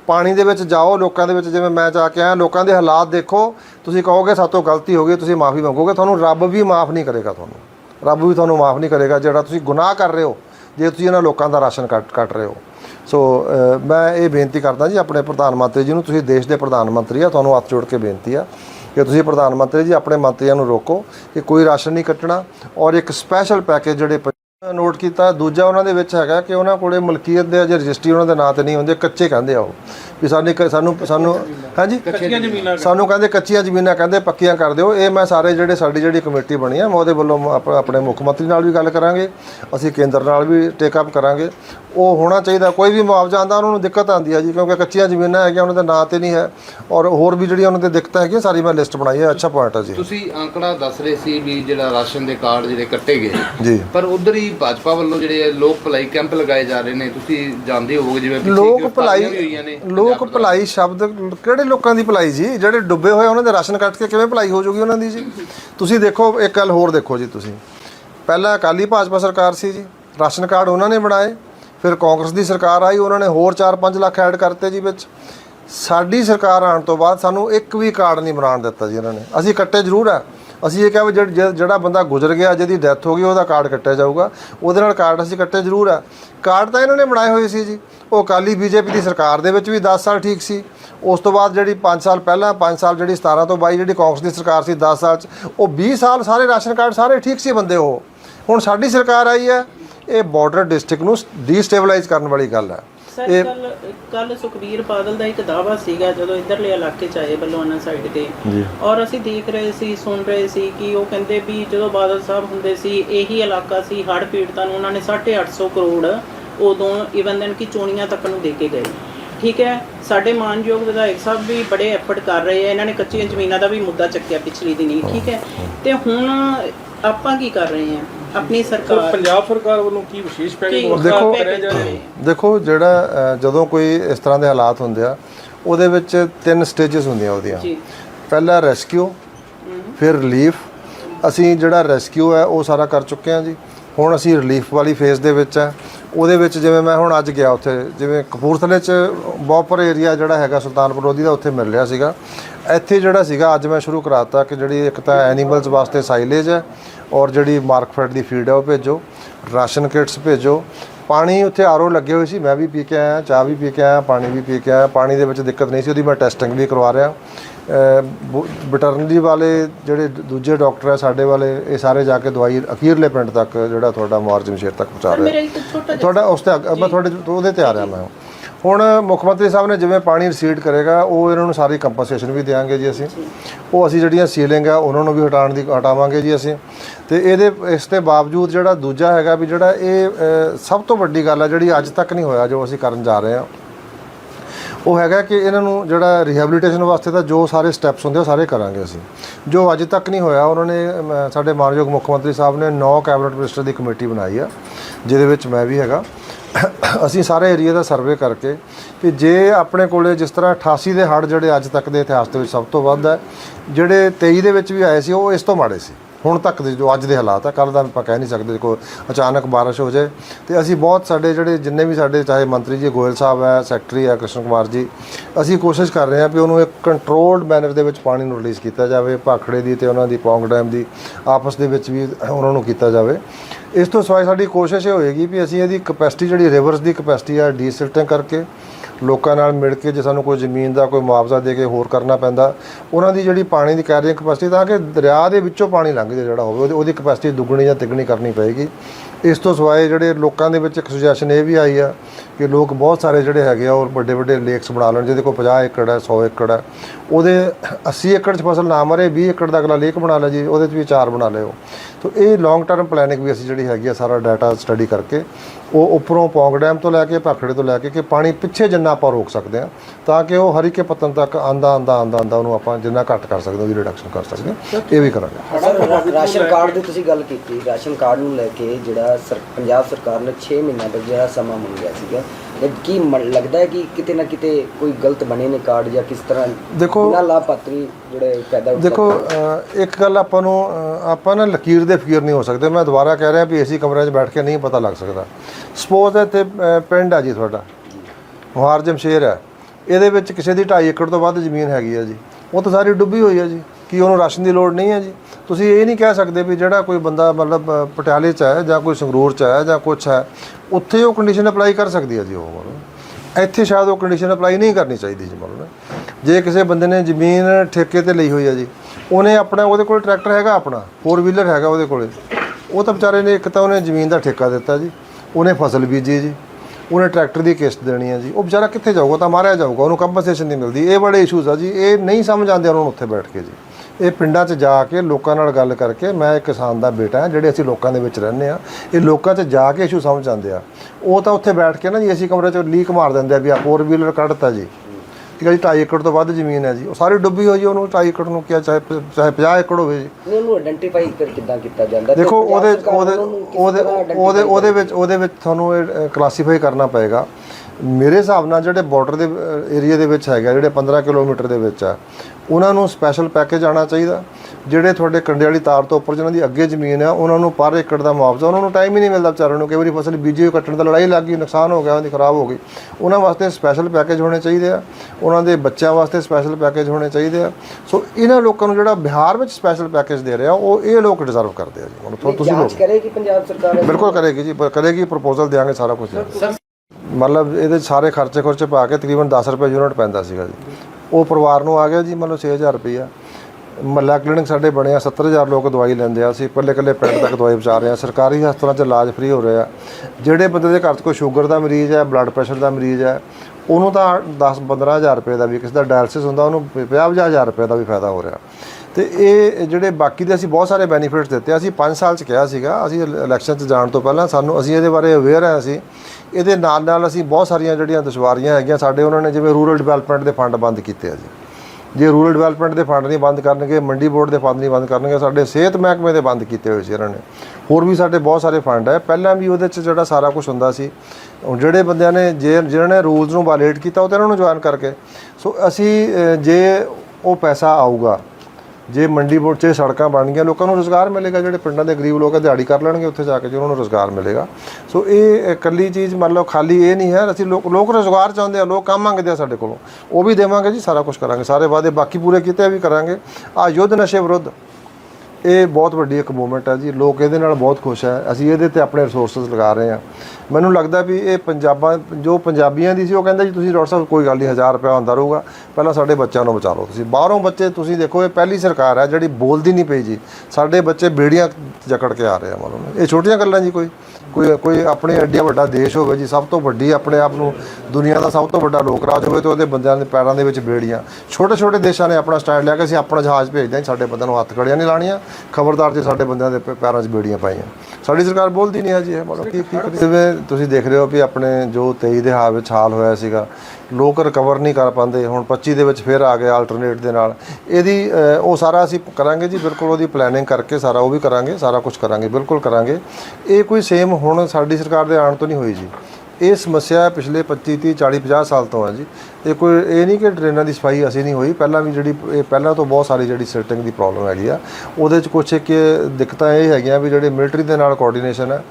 ਪਾਣੀ ਦੇ ਵਿੱਚ ਜਾਓ, ਲੋਕਾਂ ਦੇ ਵਿੱਚ ਜਿਵੇਂ ਮੈਂ ਜਾ ਕੇ ਆਇਆ, ਲੋਕਾਂ ਦੇ ਹਾਲਾਤ ਦੇਖੋ। ਤੁਸੀਂ ਕਹੋਗੇ, ਸਾਤੋਂ ਗਲਤੀ ਹੋ ਗਈ, ਤੁਸੀਂ ਮਾਫੀ ਮੰਗੋਗੇ, ਤੁਹਾਨੂੰ ਰੱਬ ਵੀ ਮਾਫ ਨਹੀਂ ਕਰੇਗਾ ਤੁਹਾਨੂੰ। ਰੱਬ ਵੀ ਤੁਹਾਨੂੰ ਮਾਫ ਨਹੀਂ ਕਰੇਗਾ ਜਿਹੜਾ ਤੁਸੀਂ ਗੁਨਾਹ ਕਰ ਰਹੇ ਹੋ, ਜੇ ਤੁਸੀਂ ਇਹਨਾਂ ਲੋਕਾਂ ਦਾ ਰਾਸ਼ਨ ਕੱਟ ਕੱਟ ਰਹੇ ਹੋ। ਸੋ ਮੈਂ ਇਹ ਬੇਨਤੀ ਕਰਦਾ ਜੀ ਆਪਣੇ ਪ੍ਰਧਾਨ ਮੰਤਰੀ ਜੀ ਨੂੰ, ਤੁਸੀਂ ਦੇਸ਼ ਦੇ ਪ੍ਰਧਾਨ ਮੰਤਰੀ ਆ, ਤੁਹਾਨੂੰ ਹੱਥ ਜੋੜ ਕੇ ਬੇਨਤੀ ਆ ਕਿ ਤੁਸੀਂ ਪ੍ਰਧਾਨ ਮੰਤਰੀ ਜੀ ਆਪਣੇ ਮੰਤਰੀਆਂ ਨੂੰ ਰੋਕੋ ਕਿ ਕੋਈ ਰਾਸ਼ਨ ਨਹੀਂ ਕੱਟਣਾ ਔਰ ਇੱਕ ਸਪੈਸ਼ਲ ਪੈਕੇਜ ਜਿਹੜੇ ਨੋਟ ਕੀਤਾ। ਦੂਜਾ ਉਹਨਾਂ ਦੇ ਵਿੱਚ ਹੈਗਾ ਕਿ ਉਹਨਾਂ ਕੋਲੇ ਮਲਕੀਅਤ ਦੇ ਅਜੇ ਰਜਿਸਟਰੀ ਉਹਨਾਂ ਦੇ ਨਾਂ ਤੇ ਨਹੀਂ ਹੁੰਦੇ, ਕੱਚੇ ਕਹਿੰਦੇ ਆ ਉਹ। ਵੀ ਸਾਨੂੰ ਸਾਨੂੰ ਸਾਨੂੰ ਹਾਂਜੀ? ਕੱਚੀਆਂ ਜ਼ਮੀਨਾਂ ਸਾਨੂੰ ਕਹਿੰਦੇ ਕੱਚੀਆਂ ਜ਼ਮੀਨਾਂ ਕਹਿੰਦੇ ਪੱਕੀਆਂ ਕਰ ਦਿਓ। ਇਹ ਮੈਂ ਸਾਰੇ ਜਿਹੜੇ ਸਾਡੀ ਜਿਹੜੀ ਕਮੇਟੀ ਬਣੀ ਆ ਮੈਂ ਉਹਦੇ ਵੱਲੋਂ ਆਪ- ਆਪਣੇ ਮੁੱਖ ਮੰਤਰੀ ਨਾਲ ਵੀ ਗੱਲ ਕਰਾਂਗੇ। ਅਸੀਂ ਕੇਂਦਰ ਨਾਲ ਵੀ ਟੇਕ ਅਪ ਕਰਾਂਗੇ। ਉਹ ਹੋਣਾ ਚਾਹੀਦਾ। ਕੋਈ ਵੀ ਮੁਆਵਜ਼ਾ ਆਂਦਾ ਉਹਨਾਂ ਨੂੰ ਦਿੱਕਤ ਆਂਦੀ ਆ ਜੀ ਕਿਉਂਕਿ ਕੱਚੀਆਂ ਜ਼ਮੀਨਾਂ ਹੈਗੀਆਂ ਉਹਨਾਂ ਦੇ ਨਾਂ ਤੇ ਨਹੀਂ ਹੈ। ਔਰ ਹੋਰ ਵੀ ਜਿਹੜੀਆਂ ਉਹਨਾਂ ਦੇ ਦਿੱਕਤਾਂ ਹੈਗੀਆਂ ਸਾਰੀ ਮੈਂ ਲਿਸਟ ਬਣਾਈ ਹੈ ਅੱਛਾ ਪੁਆਇੰਟ ਹੈ ਜੀ। ਤੁਸੀਂ ਅੰਕੜਾ ਦੱਸ ਰਹੇ ਸੀ ਵੀ ਜਿਹੜਾ ਰਾਸ਼ਨ ਦੇ ਕਾਰਡ ਜਿਹੜੇ ਕੱਟੇ ਗਏ। ਜੀ। ਪਰ ਉਧਰ ਹੀ ਭਾਜਪਾ ਵੱਲੋਂ ਜਿਹੜੇ ਲੋਕ ਭਲਾਈ ਕੈਂਪ ਲਗਾਏ ਜਾ ਰਹੇ ਨੇ ਤੁਸੀਂ ਜਾਣਦੇ ਹੋਵੋਗੇ ਜਿਵੇਂ ਲੋਕ ਭਲਾਈ ਨੇ। ਲੋਕ ਭਲਾਈ ਸ਼ਬਦ, ਕਿਹੜੇ ਲੋਕਾਂ ਦੀ ਭਲਾਈ ਜੀ? ਜਿਹੜੇ ਡੁੱਬੇ ਹੋਏ ਉਹਨਾਂ ਦੇ ਰਾਸ਼ਨ ਕੱਟ ਕੇ ਕਿਵੇਂ ਭਲਾਈ ਹੋ ਜਾਊਗੀ ਉਹਨਾਂ ਦੀ ਜੀ? ਤੁਸੀਂ ਦੇਖੋ, ਇੱਕ ਗੱਲ ਹੋਰ ਦੇਖੋ ਜੀ ਤੁਸੀਂ। ਪਹਿਲਾਂ ਅਕਾਲੀ ਭਾਜਪਾ ਸਰਕਾਰ ਸੀ ਜੀ। ਰਾਸ਼ਨ ਕਾਰਡ ਉਹਨਾਂ ਨੇ ਬਣਾਏ। ਫਿਰ ਕਾਂਗਰਸ ਦੀ ਸਰਕਾਰ ਆਈ, ਉਹਨਾਂ ਨੇ ਹੋਰ 4-5 ਲੱਖ ਐਡ ਕਰਤੇ ਜੀ ਵਿੱਚ। ਸਾਡੀ ਸਰਕਾਰ ਆਉਣ ਤੋਂ ਬਾਅਦ ਸਾਨੂੰ ਇੱਕ ਵੀ ਕਾਰਡ ਨਹੀਂ ਬਣਾਉਣ ਦਿੱਤਾ ਜੀ ਉਹਨਾਂ ਨੇ। ਅਸੀਂ ਕੱਟੇ ਜ਼ਰੂਰ ਆ। ਅਸੀਂ ਇਹ ਕਿਹਾ ਵੀ ਜਿਹੜਾ- ਜਿਹੜਾ ਜਿਹੜਾ ਬੰਦਾ ਗੁਜ਼ਰ ਗਿਆ, ਜਿਹਦੀ ਡੈਥ ਹੋ ਗਈ, ਉਹਦਾ ਕਾਰਡ ਕੱਟਿਆ ਜਾਊਗਾ। ਉਹਦੇ ਨਾਲ ਕਾਰਡ ਅਸੀਂ ਕੱਟੇ ਜ਼ਰੂਰ ਆ। ਕਾਰਡ ਤਾਂ ਇਹਨਾਂ ਨੇ ਬਣਾਏ ਹੋਏ ਸੀ ਜੀ। ਉਹ ਅਕਾਲੀ ਬੀਜੇਪੀ ਦੀ ਸਰਕਾਰ ਦੇ ਵਿੱਚ ਵੀ 10 ਸਾਲ ਠੀਕ ਸੀ। ਉਸ ਤੋਂ ਬਾਅਦ ਜਿਹੜੀ 5 ਸਾਲ ਪਹਿਲਾਂ 5 ਸਾਲ ਜਿਹੜੀ 17 ਤੋਂ 22 ਜਿਹੜੀ ਕਾਂਗਰਸ ਦੀ ਸਰਕਾਰ ਸੀ 10 ਸਾਲ ਚ, ਉਹ 20 ਸਾਲ ਸਾਰੇ ਰਾਸ਼ਨ ਕਾਰਡ ਸਾਰੇ ਠੀਕ ਸੀ ਬੰਦੇ ਉਹ। ਹੁਣ ਸਾਡੀ ਸਰਕਾਰ ਆਈ ਹੈ, ਇਹ ਬਾਰਡਰ ਡਿਸਟ੍ਰਿਕਟ ਨੂੰ ਡੀਸਟੇਬਲਾਈਜ਼ ਕਰਨ ਵਾਲੀ ਗੱਲ ਹੈ। ਸਰ ਕੱਲ ਕੱਲ ਸੁਖਬੀਰ ਬਾਦਲ ਦਾ ਇੱਕ ਦਾਵਾ ਸੀਗਾ ਜਦੋਂ ਇਧਰਲੇ ਇਲਾਕੇ ਚ ਆਏ ਬਲਵਾਨਾ ਸਾਈਡ ਤੇ। ਔਰ ਅਸੀਂ ਦੇਖ ਰਹੇ ਸੀ ਸੁਣ ਰਹੇ ਸੀ ਕਿ ਉਹ ਕਹਿੰਦੇ ਵੀ ਜਦੋਂ ਬਾਦਲ ਸਾਹਿਬ ਹੁੰਦੇ ਸੀ ਇਹੀ ਇਲਾਕਾ ਸੀ ਹੜ੍ਹ ਪੀੜਤਾਂ ਨੂੰ ਉਹਨਾਂ ਨੇ 850 ਕਰੋੜ ਉਦੋਂ ਇਵਨ ਦਨ ਕਿ ਚੋਣੀਆਂ ਤੱਕ ਨੂੰ ਦੇ ਕੇ ਗਏ। ਠੀਕ ਹੈ ਸਾਡੇ ਮਾਨਯੋਗ ਵਿਧਾਇਕ ਸਾਹਿਬ ਵੀ ਬੜੇ ਐਫਰਟ ਕਰ ਰਹੇ ਆ ਇਹਨਾਂ ਨੇ ਕੱਚੀਆਂ ਜ਼ਮੀਨਾਂ ਦਾ ਵੀ ਮੁੱਦਾ ਚੱਕਿਆ ਪਿਛਲੀ ਦਿਨੀ ਠੀਕ ਹੈ। ਤੇ ਹੁਣ ਆਪਾਂ ਕੀ ਕਰ ਰਹੇ ਆ ਆਪਣੀ ਸਰਕਾਰ। ਪੰਜਾਬ ਸਰਕਾਰ ਵੱਲੋਂ ਕੀ ਵਿਸ਼ੇਸ਼ ਪੈਕੇਜ ਦੇਖੋ- ਕਰਿਆ ਜਾ ਰਿਹਾ ਦੇਖੋ ਜਿਹੜਾ ਅ, ਜਦੋਂ ਕੋਈ ਇਸ ਤਰ੍ਹਾਂ ਦੇ ਹਾਲਾਤ ਹੁੰਦੇ ਆ ਉਹਦੇ ਵਿੱਚ ਤਿੰਨ ਸਟੇजेस ਹੁੰਦੀਆਂ ਉਹਦੀਆਂ। ਜੀ। ਪਹਿਲਾ ਰੈਸਕਿਊ ਫਿਰ ਰਿਲੀਫ ਅਸੀਂ ਜਿਹੜਾ ਰੈਸਕਿਊ ਹੈ ਉਹ ਸਾਰਾ ਕਰ ਚੁੱਕੇ ਹਾਂ ਜੀ। ਹੁਣ ਅਸੀਂ ਰਿਲੀਫ ਵਾਲੀ ਫੇਜ਼ ਦੇ ਵਿੱਚ ਆ ਉਹਦੇ ਵਿੱਚ ਜਿਵੇਂ ਮੈਂ ਹੁਣ ਅੱਜ ਗਿਆ ਉੱਥੇ ਜਿਵੇਂ ਕਪੂਰਥਲੇ 'ਚ ਬੌਪਰ ਏਰੀਆ ਜਿਹੜਾ ਹੈਗਾ ਸੁਲਤਾਨਪੁਰ ਲੋਧੀ ਦਾ ਉੱਥੇ ਮਿਲ ਰਿਹਾ ਸੀਗਾ। ਇੱਥੇ ਜਿਹੜਾ ਸੀਗਾ ਅੱਜ ਮੈਂ ਸ਼ੁਰੂ ਕਰਾਤਾ ਕਿ ਜਿਹੜੀ ਇੱਕ ਤਾਂ ਐਨੀਮਲਸ ਵਾਸਤੇ ਸਾਈਲੇਜ ਹੈ ਔਰ ਜਿਹੜੀ ਮਾਰਕਫੈਟ ਦੀ ਫੀਡ ਹੈ ਉਹ ਭੇਜੋ ਰਾਸ਼ਨ ਕਿਟਸ ਭੇਜੋ। ਪਾਣੀ ਉੱਥੇ ਆਰਓ ਲੱਗੇ ਹੋਏ ਸੀ ਮੈਂ ਵੀ ਪੀ ਕੇ ਆਇਆ ਚਾਹ ਵੀ ਪੀ ਕੇ ਆਇਆ ਪਾਣੀ ਵੀ ਪੀ ਕੇ ਆਇਆ। ਪਾਣੀ ਦੇ ਵਿੱਚ ਦਿੱਕਤ ਨਹੀਂ ਸੀ ਉਹਦੀ ਮੈਂ ਟੈਸਟਿੰਗ ਵੀ ਕਰਵਾ ਰਿਹਾ। ਵੈਟਰਨਰੀ ਵਾਲੇ ਜਿਹੜੇ ਦੂਜੇ ਡਾਕਟਰ ਹੈ ਸਾਡੇ ਵਾਲੇ ਇਹ ਸਾਰੇ ਜਾ ਕੇ ਦਵਾਈ ਅਖੀਰਲੇ ਪਿੰਡ ਤੱਕ ਜਿਹੜਾ ਤੁਹਾਡਾ ਮੁਆਰਜਮ ਸ਼ੇਰ ਤੱਕ ਪਹੁੰਚਾ ਰਹੇ। ਤੁਹਾਡਾ ਉਸ ਤੇ ਮੈਂ ਤੁਹਾਡੇ ਉਹਦੇ ਤੇ ਆ ਰਿਹਾ ਮੈਂ। ਹੁਣ ਮੁੱਖ ਮੰਤਰੀ ਸਾਹਿਬ ਨੇ ਜਿਵੇਂ ਪਾਣੀ ਰਿਸੀਡ ਕਰੇਗਾ ਉਹ ਇਹਨਾਂ ਨੂੰ ਸਾਰੀ ਕੰਪਨਸੇਸ਼ਨ ਵੀ ਦੇਵਾਂਗੇ ਜੀ ਅਸੀਂ। ਉਹ ਅਸੀਂ ਜਿਹੜੀਆਂ ਸੀਲਿੰਗ ਆ ਉਹਨਾਂ ਨੂੰ ਵੀ ਹਟਾਉਣ ਦੀ ਹਟਾਵਾਂਗੇ ਜੀ ਅਸੀਂ। ਤੇ ਇਹਦੇ ਇਸ ਦੇ ਬਾਵਜੂਦ ਜਿਹੜਾ ਦੂਜਾ ਹੈਗਾ ਵੀ ਜਿਹੜਾ ਇਹ ਸਭ ਤੋਂ ਵੱਡੀ ਗੱਲ ਆ ਜਿਹੜੀ ਅੱਜ ਤੱਕ ਨਹੀਂ ਹੋਇਆ ਜੋ ਅਸੀਂ ਕਰਨ ਜਾ ਰਹੇ ਹਾਂ ਉਹ ਹੈਗਾ ਕਿ ਇਹਨਾਂ ਨੂੰ ਜਿਹੜਾ ਰਿਹੈਬਿਲਿਟੇਸ਼ਨ ਵਾਸਤੇ ਤਾਂ ਜੋ ਸਾਰੇ ਸਟੈਪਸ ਹੁੰਦੇ ਆ, ਉਹ ਸਾਰੇ ਕਰਾਂਗੇ ਅਸੀਂ। ਜੋ ਅੱਜ ਤੱਕ ਨਹੀਂ ਹੋਇਆ ਉਹਨਾਂ ਨੇ ਅਮ, ਸਾਡੇ ਮਾਨਯੋਗ ਮੁੱਖ ਮੰਤਰੀ ਸਾਹਿਬ ਨੇ 9 ਕੈਬਨਿਟ ਮਿਨਿਸਟਰ ਦੀ ਕਮੇਟੀ ਬਣਾਈ ਆ ਜਿਹਦੇ ਵਿੱਚ ਮੈਂ ਵੀ ਹੈਗਾ। ਅਸੀਂ ਸਾਰੇ ਏਰੀਆ ਦਾ ਸਰਵੇ ਕਰਕੇ ਕਿ ਜੇ ਆਪਣੇ ਕੋਲੇ ਜਿਸ ਤਰ੍ਹਾਂ 88 ਦੇ ਹੜ੍ਹ ਜਿਹੜੇ ਅੱਜ ਤੱਕ ਦੇ ਇਤਿਹਾਸ ਦੇ ਵਿੱਚ ਸਭ ਤੋਂ ਵੱਧ ਹੈ, ਜਿਹੜੇ 23 ਦੇ ਵਿੱਚ ਵੀ ਆਏ ਸੀ, ਉਹ ਇਸ ਤੋਂ ਮਾੜੇ ਸੀ। ਹੁਣ ਤੱਕ ਦੇ ਜੋ ਅੱਜ ਦੇ ਹਾਲਾਤ ਆ ਕੱਲ ਦਾ ਆਪਾਂ ਕਹਿ ਨਹੀਂ ਸਕਦੇ ਕੋਈ ਅਚਾਨਕ ਬਾਰਿਸ਼ ਹੋ ਜਾਏ। ਤੇ ਅਸੀਂ ਬਹੁਤ ਸਾਡੇ ਜਿਹੜੇ ਜਿੰਨੇ ਵੀ ਸਾਡੇ, ਚਾਹੇ ਮੰਤਰੀ ਜੀ, ਗੋਇਲ ਸਾਹਿਬ ਹੈ, ਸੈਕਟਰੀ ਹੈ, ਕ੍ਰਿਸ਼ਨ ਕੁਮਾਰ ਜੀ, ਅਸੀਂ ਕੋਸ਼ਿਸ਼ ਕਰ ਰਹੇ ਹਾਂ ਵੀ ਉਹਨੂੰ ਇੱਕ ਕੰਟਰੋਲਡ ਮੈਨਰ ਦੇ ਵਿੱਚ ਪਾਣੀ ਨੂੰ ਰਿਲੀਜ਼ ਕੀਤਾ ਜਾਵੇ, ਭਾਖੜੇ ਦੀ ਤੇ ਉਹਨਾਂ ਦੀ ਪੌਂਗ ਡੈਮ ਦੀ, ਆਪਸ ਦੇ ਵਿੱਚ ਵੀ ਉਹਨਾਂ ਨੂੰ ਕੀਤਾ ਜਾਵੇ। ਇਸ ਤੋਂ ਸਿਵਾਏ ਸਾਡੀ ਕੋਸ਼ਿਸ਼ ਇਹ ਹੋਏਗੀ ਵੀ ਅਸੀਂ ਇਹਦੀ ਕਪੈਸਿਟੀ ਜਿਹੜੀ ਰਿਵਰਸ ਦੀ ਕਪੈਸਿਟੀ ਆ ਡੀਸਿਲਟਿੰਗ ਕਰਕੇ ਲੋਕਾਂ ਨਾਲ ਮਿਲ ਕੇ ਜੇ ਸਾਨੂੰ ਕੋਈ ਜ਼ਮੀਨ ਦਾ ਕੋਈ ਮੁਆਵਜ਼ਾ ਦੇ ਕੇ ਹੋਰ ਕਰਨਾ ਪੈਂਦਾ, ਉਹਨਾਂ ਦੀ ਜਿਹੜੀ ਪਾਣੀ ਦੀ ਕੈਰੀਅਰ ਕਪੈਸਿਟੀ ਤਾਂ ਕਿ ਦਰਿਆ ਦੇ ਵਿੱਚੋਂ ਪਾਣੀ ਲੰਘ ਜੇ ਜਿਹੜਾ ਹੋਵੇ, ਉਹਦੀ- ਕਪੈਸਿਟੀ ਦੁੱਗਣੀ ਜਾਂ ਤਿੱਗਣੀ ਕਰਨੀ ਪਏਗੀ। ਇਸ ਤੋਂ ਸਿਵਾਏ ਜਿਹੜੇ ਲੋਕਾਂ ਦੇ ਵਿੱਚ ਇੱਕ ਸੁਜੈਸ਼ਨ ਇਹ ਵੀ ਆਈ ਆ ਕਿ ਲੋਕ ਬਹੁਤ ਸਾਰੇ ਜਿਹੜੇ ਹੈਗੇ ਆ ਉਹ ਵੱਡੇ ਵੱਡੇ ਲੇਕਸ ਬਣਾ ਲੈਣ, ਜਿਹਦੇ ਕੋਲ 50 ਏਕੜ ਹੈ 100 ਏਕੜ ਹੈ ਉਹਦੇ 80 ਏਕੜ 'ਚ ਫਸਲ ਨਾ ਮਰੇ 20 ਏਕੜ ਦਾ ਅਗਲਾ ਲੇਕ ਬਣਾ ਲੈ ਜੀ, ਉਹਦੇ 'ਚ ਵੀ ਚਾਰ ਬਣਾ ਲਿਓ। ਤੋ ਇਹ ਲੌਂਗ ਟਰਮ ਪਲੈਨਿੰਗ ਵੀ ਅਸੀਂ ਜਿਹੜੀ ਹੈਗੀ ਆ, ਸਾਰਾ ਡਾਟਾ ਸਟੱਡੀ ਕਰਕੇ, ਉਹ ਉੱਪਰੋਂ ਪੌਂਗ ਡੈਮ ਤੋਂ ਲੈ ਕੇ, ਭਾਖੜੇ ਤੋਂ ਲੈ ਕੇ, ਕਿ ਪਾਣੀ ਪਿੱਛੇ ਜਿੰਨਾ ਆਪਾਂ ਰੋਕ ਸਕਦੇ ਹਾਂ ਤਾਂ ਕਿ ਉਹ ਹਰੀਕੇ ਪੱਤਨ ਤੱਕ ਆਂਦਾ ਆਂਦਾ ਆਂਦਾ ਆਂਦਾ ਉਹਨੂੰ ਆਪਾਂ ਜਿੰਨਾ ਘੱਟ ਕਰ ਸਕਦੇ, ਉਹਦੀ ਰਿਡਕਸ਼ਨ ਕਰ ਸਕਦੇ ਇਹ ਵੀ ਕਰਾਂਗੇ। ਰਾਸ਼ਨ ਕਾਰਡ ਦੀ ਤੁਸੀਂ ਗੱਲ ਕੀਤੀ, ਰਾਸ਼ਨ ਕਾਰਡ ਨੂੰ ਲੈ ਕੇ ਜਿਹੜਾ ਸਰ- ਪੰਜਾਬ ਸਰਕਾਰ ਨੇ 6 ਮਹੀਨਿਆਂ ਦਾ ਜਿਹੜਾ ਸਮਾਂ ਮੰਗਿਆ ਸੀਗਾ ਕੀ ਲੱਗਦਾ ਹੈ ਕਿ ਕਿਤੇ ਨਾ ਕਿਤੇ ਕੋਈ ਗਲਤ ਬਣੇ ਨੇ ਕਾਰਡ ਜਾਂ ਕਿਸ ਤਰ੍ਹਾਂ ਦੇਖੋ- ਬਿਨਾਂ ਲਾਭਪਾਤਰੀ ਜਿਹੜੇ ਪੈਦਾ ਹੋ ਦੇਖੋ ਇੱਕ ਗੱਲ ਆਪਾਂ ਨੂੰ ਆਪਾਂ ਨਾ ਲਕੀਰ ਦੇ ਫਕੀਰ ਨਹੀਂ ਹੋ ਸਕਦੇ। ਮੈਂ ਦੁਬਾਰਾ ਕਹਿ ਰਿਹਾ ਵੀ ਏਸੀ ਕਮਰੇ 'ਚ ਬੈਠ ਕੇ ਨਹੀਂ ਪਤਾ ਲੱਗ ਸਕਦਾ। ਸਪੋਜ਼ ਇੱਥੇ ਪਿੰਡ ਆ ਜੀ ਤੁਹਾਡਾ। ਮੁਹਾਰਜਮ ਸ਼ੇਰ ਹੈ। ਇਹਦੇ ਵਿੱਚ ਕਿਸੇ ਦੀ 2.5 ਏਕੜ ਤੋਂ ਵੱਧ ਜ਼ਮੀਨ ਹੈਗੀ ਆ ਜੀ। ਉਹ ਤਾਂ ਸਾਰੀ ਡੁੱਬੀ ਹੋਈ ਹੈ ਜੀ। ਕੀ ਉਹਨੂੰ ਰਾਸ਼ਨ ਦੀ ਲੋੜ ਨਹੀਂ ਹੈ ਜੀ? ਤੁਸੀਂ ਇਹ ਨਹੀਂ ਕਹਿ ਸਕਦੇ ਵੀ ਜਿਹੜਾ ਕੋਈ ਬੰਦਾ ਮਤਲਬ ਪਟਿਆਲੇ 'ਚ ਹੈ ਜਾਂ ਕੋਈ ਸੰਗਰੂਰ 'ਚ ਹੈ ਜਾਂ ਕੁਛ ਹੈ, ਉੱਥੇ ਉਹ ਕੰਡੀਸ਼ਨ ਅਪਲਾਈ ਕਰ ਸਕਦੀ ਹੈ ਜੀ ਉਹ ਮਤਲਬ। ਇੱਥੇ ਸ਼ਾਇਦ ਉਹ ਕੰਡੀਸ਼ਨ ਅਪਲਾਈ ਨਹੀਂ ਕਰਨੀ ਚਾਹੀਦੀ ਜੀ ਮਤਲਬ। ਜੇ ਕਿਸੇ ਬੰਦੇ ਨੇ ਜ਼ਮੀਨ ਠੇਕੇ ਤੇ ਲਈ ਹੋਈ ਹੈ ਜੀ, ਉਹਨੇ ਆਪਣਾ, ਉਹਦੇ ਕੋਲ ਟਰੈਕਟਰ ਹੈਗਾ ਆਪਣਾ ਫੋਰ ਵੀਲਰ ਹੈਗਾ ਉਹਦੇ ਕੋਲੇ। ਉਹ ਤਾਂ ਵਿਚਾਰੇ ਨੇ ਇੱਕ ਤਾਂ ਉਹਨੇ ਜ਼ਮੀਨ ਦਾ ਠੇਕਾ ਦਿੱਤਾ ਜੀ, ਉਹਨੇ ਫਸਲ ਬੀਜੀ ਜੀ, ਉਹਨੇ ਟਰੈਕਟਰ ਦੀ ਕਿਸ਼ਤ ਦੇਣੀ ਹੈ ਜੀ। ਉਹ ਵਿਚਾਰਾ ਕਿੱਥੇ ਜਾਊਗਾ ਤਾਂ ਮਾਰਿਆ ਜਾਊਗਾ, ਉਹਨੂੰ ਕੰਪਨਸੇਸ਼ਨ ਨਹੀਂ ਮਿਲਦੀ। ਇਹ ਬੜੇ ਇਸ਼ੂਜ਼ ਆ ਜੀ, ਇਹ ਨਹੀਂ ਸਮਝ ਆਉਂਦੇ ਉਹਨਾਂ ਨੂੰ ਉੱਥੇ ਬੈਠ ਕੇ ਜੀ। ਇਹ ਪਿੰਡਾਂ 'ਚ ਜਾ ਕੇ ਲੋਕਾਂ ਨਾਲ ਗੱਲ ਕਰਕੇ ਮੈਂ ਇੱਕ ਕਿਸਾਨ ਦਾ ਬੇਟਾ ਹਾਂ ਜਿਹੜੇ ਅਸੀਂ ਲੋਕਾਂ ਦੇ ਵਿੱਚ ਰਹਿੰਦੇ ਆ ਇਹ ਲੋਕਾਂ 'ਚ ਜਾ ਕੇ ਇਸ਼ੂ ਸਮਝ ਆਉਂਦੇ ਆ। ਉਹ ਤਾਂ ਉੱਥੇ ਬੈਠ ਕੇ ਨਾ ਜੀ ਅਸੀਂ ਕਮਰੇ 'ਚ ਲੀਕ ਮਾਰ ਦਿੰਦੇ ਆ ਵੀ ਆ ਫੋਰ ਵੀਲਰ ਕੱਢਤਾ ਜੀ। ਠੀਕ ਹੈ ਜੀ 2.5 ਏਕੜ ਤੋਂ ਵੱਧ ਜ਼ਮੀਨ ਹੈ ਜੀ। ਉਹ ਸਾਰੀ ਡੁੱਬੀ ਹੋਈ ਉਹਨੂੰ 2.5 ਏਕੜ ਨੂੰ ਕਿਹਾ ਚਾਹੇ ਚਾਹੇ 50 ਏਕੜ ਹੋਵੇ ਜੀ। ਉਹਨੂੰ ਆਇਡੈਂਟੀਫਾਈ ਕਰ ਕਿੱਦਾਂ ਕੀਤਾ ਜਾਂਦਾ? ਦੇਖੋ ਉਹਦੇ ਉਹਦੇ ਉਹਦੇ ਉਹਦੇ ਉਹਦੇ ਵਿੱਚ ਉਹਦੇ ਵਿੱਚ ਤੁਹਾਨੂੰ ਇਹ ਕਲਾਸੀਫਾਈ ਕਰਨਾ ਪਏਗਾ। ਮੇਰੇ ਹਿਸਾਬ ਨਾਲ ਜਿਹੜੇ ਬਾਰਡਰ ਦੇ ਏਰੀਆ ਦੇ ਵਿੱਚ ਹੈਗਾ ਜਿਹੜੇ 15 ਕਿਲੋਮੀਟਰ ਦੇ ਵਿੱਚ ਆ ਉਹਨਾਂ ਨੂੰ ਸਪੈਸ਼ਲ ਪੈਕੇਜ ਆਣਾ ਚਾਹੀਦਾ। ਜਿਹੜੇ ਤੁਹਾਡੇ ਕੰਡੇ ਵਾਲੀ ਤਾਰ ਤੋਂ ਉੱਪਰ ਜਿਹਨਾਂ ਦੀ ਅੱਗੇ ਜ਼ਮੀਨ ਆ ਉਹਨਾਂ ਨੂੰ ਪਰ ਏਕੜ ਦਾ ਮੁਆਵਜ਼ਾ ਉਹਨਾਂ ਨੂੰ ਟਾਈਮ ਹੀ ਨਹੀਂ ਮਿਲਦਾ ਵਿਚਾਰਿਆਂ ਨੂੰ। ਕਈ ਵਾਰੀ ਫਸਲ ਬੀਜੀ ਹੋਈ ਕੱਟਣ ਦਾ ਲੜਾਈ ਲੱਗ ਗਈ ਨੁਕਸਾਨ ਹੋ ਗਿਆ ਉਹਦੀ ਖਰਾਬ ਹੋ ਗਈ। ਉਹਨਾਂ ਵਾਸਤੇ ਸਪੈਸ਼ਲ ਪੈਕੇਜ ਹੋਣੇ ਚਾਹੀਦੇ ਆ। ਉਹਨਾਂ ਦੇ ਬੱਚਿਆਂ ਵਾਸਤੇ ਸਪੈਸ਼ਲ ਪੈਕੇਜ ਹੋਣੇ ਚਾਹੀਦੇ ਆ। ਸੋ ਇਹਨਾਂ ਲੋਕਾਂ ਨੂੰ ਜਿਹੜਾ ਬਿਹਾਰ ਵਿੱਚ ਸਪੈਸ਼ਲ ਪੈਕੇਜ ਦੇ ਰਿਹਾ ਉਹ ਇਹ ਲੋਕ ਡਿਜ਼ਰਵ ਕਰਦੇ ਆ ਜੀ। ਹੁਣ ਤੁਸੀਂ ਲੋਕ ਕਰੇਗੀ ਪੰਜਾਬ ਸਰਕਾਰ। ਬਿਲਕੁਲ ਕਰੇਗੀ ਜੀ ਕਰੇਗੀ ਪ੍ਰਪੋਜ਼ਲ ਦੇਾਂਗੇ ਸਾਰਾ ਕੁਝ ਮਤਲਬ ਇਹਦੇ 'ਚ ਸਾਰੇ ਖਰਚੇ ਖੁਰਚੇ ਪਾ ਕੇ ਤਕਰੀਬਨ 10 ਰੁਪਏ ਯੂਨਿਟ ਪੈਂਦਾ ਸੀਗਾ ਜੀ। ਉਹ ਪਰਿਵਾਰ ਨੂੰ ਆ ਗਿਆ ਜੀ, ਮਤਲਬ 6000 ਰੁਪਈਆ। ਮੱਲਾ ਕਲੀਨਿਕ ਸਾਡੇ ਬਣੇ ਆ 70000 ਲੋਕ ਦਵਾਈ ਲੈਂਦੇ ਆ। ਅਸੀਂ ਇਕੱਲੇ ਇਕੱਲੇ ਪਿੰਡ ਤੱਕ ਦਵਾਈ ਪਹੁੰਚਾ ਰਹੇ ਆ। ਸਰਕਾਰੀ ਹਸਪਤਾਲਾਂ 'ਚ ਇਲਾਜ ਫ੍ਰੀ ਹੋ ਰਿਹਾ। ਜਿਹੜੇ ਬੰਦੇ ਦੇ ਘਰ 'ਚ ਕੋਈ ਸ਼ੂਗਰ ਦਾ ਮਰੀਜ਼ ਹੈ ਬਲੱਡ ਪ੍ਰੈਸ਼ਰ ਦਾ ਮਰੀਜ਼ ਹੈ ਉਹਨੂੰ ਤਾਂ 10 15000 ਰੁਪਏ ਦਾ ਵੀ ਕਿਸੇ ਦਾ ਡਾਇਲਸਿਸ ਹੁੰਦਾ, ਉਹਨੂੰ 50000 ਰੁਪਏ ਦਾ ਵੀ ਫਾਇਦਾ ਹੋ ਰਿਹਾ। ਤੇ ਇਹ ਜਿਹੜੇ ਬਾਕੀ ਦੇ ਅਸੀਂ ਬਹੁਤ ਸਾਰੇ ਬੈਨੀਫਿਟਸ ਦਿੱਤੇ, ਅਸੀਂ 5 ਸਾਲ ਚ ਕਿਹਾ ਸੀਗਾ, ਅਸੀਂ ਇਲੈਕਸ਼ਨ ਚ ਜਾਣ ਤੋਂ ਪਹਿਲਾਂ ਸਾਨੂੰ, ਅਸੀਂ ਇਹਦੇ ਬਾਰੇ ਅਵੇਅਰ ਹੈ ਅਸੀਂ। ਇਹਦੇ ਨਾਲ ਨਾਲ ਅਸੀਂ ਬਹੁਤ ਸਾਰੀਆਂ ਜਿਹੜੀਆਂ ਦੁਸ਼ਵਾਰੀਆਂ ਹੈਗੀਆਂ ਸਾਡੇ, ਉਹਨਾਂ ਨੇ ਜਿਵੇਂ ਰੂਰਲ ਡਿਵੈਲਪਮੈਂਟ ਦੇ ਫੰਡ ਬੰਦ ਕੀਤੇ ਆ ਜੀ। ਜੇ ਰੂਰਲ ਡਿਵੈਲਪਮੈਂਟ ਦੇ ਫੰਡ ਨਹੀਂ ਬੰਦ ਕਰਨਗੇ, ਮੰਡੀ ਬੋਰਡ ਦੇ ਫੰਡ ਨਹੀਂ ਬੰਦ ਕਰਨਗੇ, ਸਾਡੇ ਸਿਹਤ ਮਹਿਕਮੇ ਦੇ ਬੰਦ ਕੀਤੇ ਹੋਏ ਸੀ ਇਹਨਾਂ ਨੇ। ਹੋਰ ਵੀ ਸਾਡੇ ਬਹੁਤ ਸਾਰੇ ਫੰਡ ਹੈ। ਪਹਿਲਾਂ ਵੀ ਉਹਦੇ 'ਚ ਜਿਹੜਾ ਸਾਰਾ ਕੁਝ ਹੁੰਦਾ ਸੀ ਹੁਣ ਜਿਹੜੇ ਬੰਦਿਆਂ ਨੇ ਜੇ ਜਿਹਨਾਂ ਨੇ ਰੂਲਸ ਨੂੰ ਵਾਇਲੇਟ ਕੀਤਾ, ਉਹ ਤਾਂ ਇਹਨਾਂ ਨੂੰ ਜੁਆਇਨ ਕਰਕੇ। ਸੋ ਅਸੀਂ ਜੇ ਉਹ ਪੈਸਾ ਆਊਗਾ, ਜੇ ਮੰਡੀ ਬੋਰਡ 'ਚ ਸੜਕਾਂ ਬਣ ਗਈਆਂ, ਲੋਕਾਂ ਨੂੰ ਰੋਜ਼ਗਾਰ ਮਿਲੇਗਾ। ਜਿਹੜੇ ਪਿੰਡਾਂ ਦੇ ਗਰੀਬ ਲੋਕ ਆ, ਦਿਹਾੜੀ ਕਰ ਲੈਣਗੇ, ਉੱਥੇ ਜਾ ਕੇ ਜੀ ਉਹਨਾਂ ਨੂੰ ਰੋਜ਼ਗਾਰ ਮਿਲੇਗਾ। ਸੋ ਇਹ ਇਕੱਲੀ ਚੀਜ਼ ਮੰਨ ਲਓ ਖਾਲੀ ਇਹ ਨਹੀਂ ਹੈ। ਅਸੀਂ ਲੋਕ ਲੋਕ ਰੋਜ਼ਗਾਰ ਚਾਹੁੰਦੇ ਆ, ਲੋਕ ਕੰਮ ਮੰਗਦੇ ਆ ਸਾਡੇ ਕੋਲੋਂ। ਉਹ ਵੀ ਦੇਵਾਂਗੇ ਜੀ, ਸਾਰਾ ਕੁਝ ਕਰਾਂਗੇ। ਸਾਰੇ ਵਾਅਦੇ ਬਾਕੀ ਪੂਰੇ ਕੀਤੇ ਵੀ ਕਰਾਂਗੇ। ਆ ਯੁੱਧ ਨਸ਼ੇ ਵਿਰੁੱਧ। ਇਹ ਬਹੁਤ ਵੱਡੀ ਇੱਕ ਮੂਵਮੈਂਟ ਹੈ ਜੀ। ਲੋਕ ਇਹਦੇ ਨਾਲ ਬਹੁਤ ਖੁਸ਼ ਹੈ। ਅਸੀਂ ਇਹਦੇ ਤੇ ਆਪਣੇ ਰਿਸੋਰਸਸ ਲਗਾ ਰਹੇ ਹਾਂ। ਮੈਨੂੰ ਲੱਗਦਾ ਵੀ ਇਹ ਪੰਜਾਬਾਂ, ਜੋ ਪੰਜਾਬੀਆਂ ਦੀ ਸੀ, ਉਹ ਕਹਿੰਦਾ ਜੀ, ਤੁਸੀਂ ਡਾਕਟਰ ਸਾਹਿਬ, ਕੋਈ ਗੱਲ ਨਹੀਂ 1000 ਰੁਪਏ ਆਉਂਦਾ ਰਹੂਗਾ। ਪਹਿਲਾਂ ਸਾਡੇ ਬੱਚਿਆਂ ਨੂੰ ਬਚਾ ਲਓ ਤੁਸੀਂ। ਬਾਹਰੋਂ ਬੱਚੇ, ਤੁਸੀਂ ਦੇਖੋ, ਇਹ ਪਹਿਲੀ ਸਰਕਾਰ ਹੈ ਜਿਹੜੀ ਬੋਲਦੀ ਨਹੀਂ ਪਈ ਜੀ। ਸਾਡੇ ਬੱਚੇ ਬੇੜੀਆਂ ਜਕੜ ਕੇ ਆ ਰਹੇ ਆ ਮਤਲਬ ਇਹ ਛੋਟੀਆਂ ਗੱਲਾਂ ਜੀ ਕੋਈ। ਕੋਈ ਕੋਈ ਆਪਣੇ ਐਡਾ ਵੱਡਾ ਦੇਸ਼ ਹੋਵੇ ਜੀ, ਸਭ ਤੋਂ ਵੱਡੀ ਆਪਣੇ ਆਪ ਨੂੰ ਦੁਨੀਆ ਦਾ ਸਭ ਤੋਂ ਵੱਡਾ ਲੋਕ ਰਾਜ ਹੋਵੇ ਤੇ ਉਹਦੇ ਬੰਦਿਆਂ ਦੇ ਪੈਰਾਂ ਦੇ ਵਿੱਚ ਬੇੜੀਆਂ। ਛੋਟੇ ਛੋਟੇ ਦੇਸ਼ਾਂ ਨੇ ਆਪਣਾ ਸਟੈਂਡ ਲਿਆ ਕਿ ਅਸੀਂ ਆਪਣਾ ਜਹਾਜ਼ ਭੇਜਦੇ ਹਾਂ, ਸਾਡੇ ਬੰਦਿਆਂ ਨੂੰ ਹੱਥ ਕੜੀਆਂ ਨਹੀਂ ਲਾਣੀਆਂ ਖਬਰਦਾਰ ਜੇ, ਸਾਡੇ ਬੰਦਿਆਂ ਦੇ ਪੈਰਾਂ 'ਚ ਬੇੜੀਆਂ ਪਾਈਆਂ। ਸਾਡੀ ਸਰਕਾਰ ਬੋਲਦੀ ਨਹੀਂ ਹੈ ਜੀ ਇਹ ਮਤਲਬ ਕੀ ਕੀ ਜਿਵੇਂ ਤੁਸੀਂ ਦੇਖ ਰਹੇ ਹੋ ਵੀ ਆਪਣੇ ਜੋ 23 ਦੇ ਹਾਲ ਵਿੱਚ ਹਾਲ ਹੋਇਆ ਸੀਗਾ, ਲੋਕ ਰਿਕਵਰ ਨਹੀਂ ਕਰ ਪਾਉਂਦੇ। ਹੁਣ 25 ਦੇ ਵਿੱਚ ਫਿਰ ਆ ਗਏ ਆਲਟਰਨੇਟ ਦੇ ਨਾਲ। ਇਹਦੀ ਉਹ ਸਾਰਾ ਅਸੀਂ ਕਰਾਂਗੇ ਜੀ, ਬਿਲਕੁਲ ਉਹਦੀ ਪਲੈਨਿੰਗ ਕਰਕੇ ਸਾਰਾ ਉਹ ਵੀ ਕਰਾਂਗੇ, ਸਾਰਾ ਕੁਝ ਕਰਾਂਗੇ, ਬਿਲਕੁਲ ਕਰਾਂਗੇ। ਇਹ ਕੋਈ ਸੇਮ ਹੁਣ ਸਾਡੀ ਸਰਕਾਰ ਦੇ ਆਉਣ ਤੋਂ ਨਹੀਂ ਹੋਈ ਜੀ। ਇਹ ਸਮੱਸਿਆ ਪਿਛਲੇ 25 30 40 50 ਸਾਲ ਤੋਂ ਹੈ ਜੀ। ਇਹ ਕੋਈ, ਇਹ ਨਹੀਂ ਕਿ ਡਰੇਨਾਂ ਦੀ ਸਫ਼ਾਈ ਅਸੀਂ ਨਹੀਂ ਹੋਈ। ਪਹਿਲਾਂ ਵੀ ਜਿਹੜੀ, ਇਹ ਪਹਿਲਾਂ ਤੋਂ ਬਹੁਤ ਸਾਰੀ ਜਿਹੜੀ ਸਿਲਟਿੰਗ ਦੀ ਪ੍ਰੋਬਲਮ ਹੈਗੀ ਆ। ਉਹਦੇ ਚ ਕੁਛ ਇੱਕ ਦਿੱਕਤਾਂ ਇਹ ਹੈਗੀਆਂ ਵੀ ਜਿਹੜੇ ਮਿਲਟਰੀ ਦੇ ਨਾਲ ਕੋਆਰਡੀਨੇਸ਼ਨ ਹੈ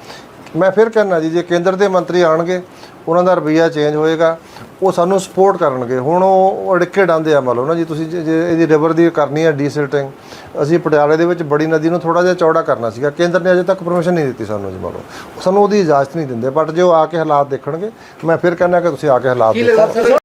ਮੈਂ ਫਿਰ ਕਹਿਣਾ ਜੀ ਜੇ ਕੇਂਦਰ ਦੇ ਮੰਤਰੀ ਆਣਗੇ ਉਹਨਾਂ ਦਾ ਰਵੱਈਆ ਚੇਂਜ ਹੋਏਗਾ ਉਹ ਸਾਨੂੰ ਸਪੋਰਟ ਕਰਨਗੇ। ਹੁਣ ਉਹ ਅੜਿੱਕੇ ਡਾਂਦੇ ਆ ਮੰਨ ਲਓ ਨਾ ਜੀ ਤੁਸੀਂ ਜੇ ਇਹਦੀ ਰਿਵਰ ਦੀ ਕਰਨੀ ਹੈ ਡੀਸਿਲਟਿੰਗ ਅਸੀਂ ਪਟਿਆਲੇ ਦੇ ਵਿੱਚ ਬੜੀ ਨਦੀ ਨੂੰ ਥੋੜਾ ਜਿਹਾ ਚੌੜਾ ਕਰਨਾ ਸੀਗਾ। ਕੇਂਦਰ ਨੇ ਅਜੇ ਤੱਕ ਪਰਮਿਸ਼ਨ ਨਹੀਂ ਦਿੱਤੀ ਸਾਨੂੰ ਜੀ ਮੰਨ ਲਓ ਸਾਨੂੰ ਉਹਦੀ ਇਜਾਜ਼ਤ ਨਹੀਂ ਦਿੰਦੇ ਬਟ ਜੇ ਉਹ ਆ ਕੇ ਹਾਲਾਤ ਦੇਖਣਗੇ ਮੈਂ ਫਿਰ ਕਹਿੰਦਾ ਕਿ ਤੁਸੀਂ ਆ ਕੇ ਹਾਲਾਤ ਦੇਖੋ।